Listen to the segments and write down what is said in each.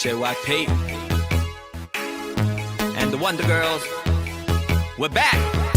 JYP and the Wonder Girls. We're back.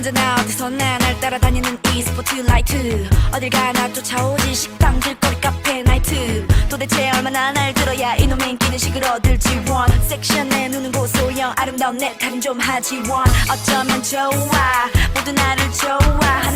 언제나 어디서나 날 따라다니는 이 스포트 라이트. 어딜 가나 쫓아오지 식당 길거리 페 나이트. 도대체 얼마나 날 들어야 이놈의 인기는 식을 얻을지 원 섹션에 눈은 고소영 아름다운 내 탈은 좀 하지 원 어쩌면 좋아 모두 나를 좋아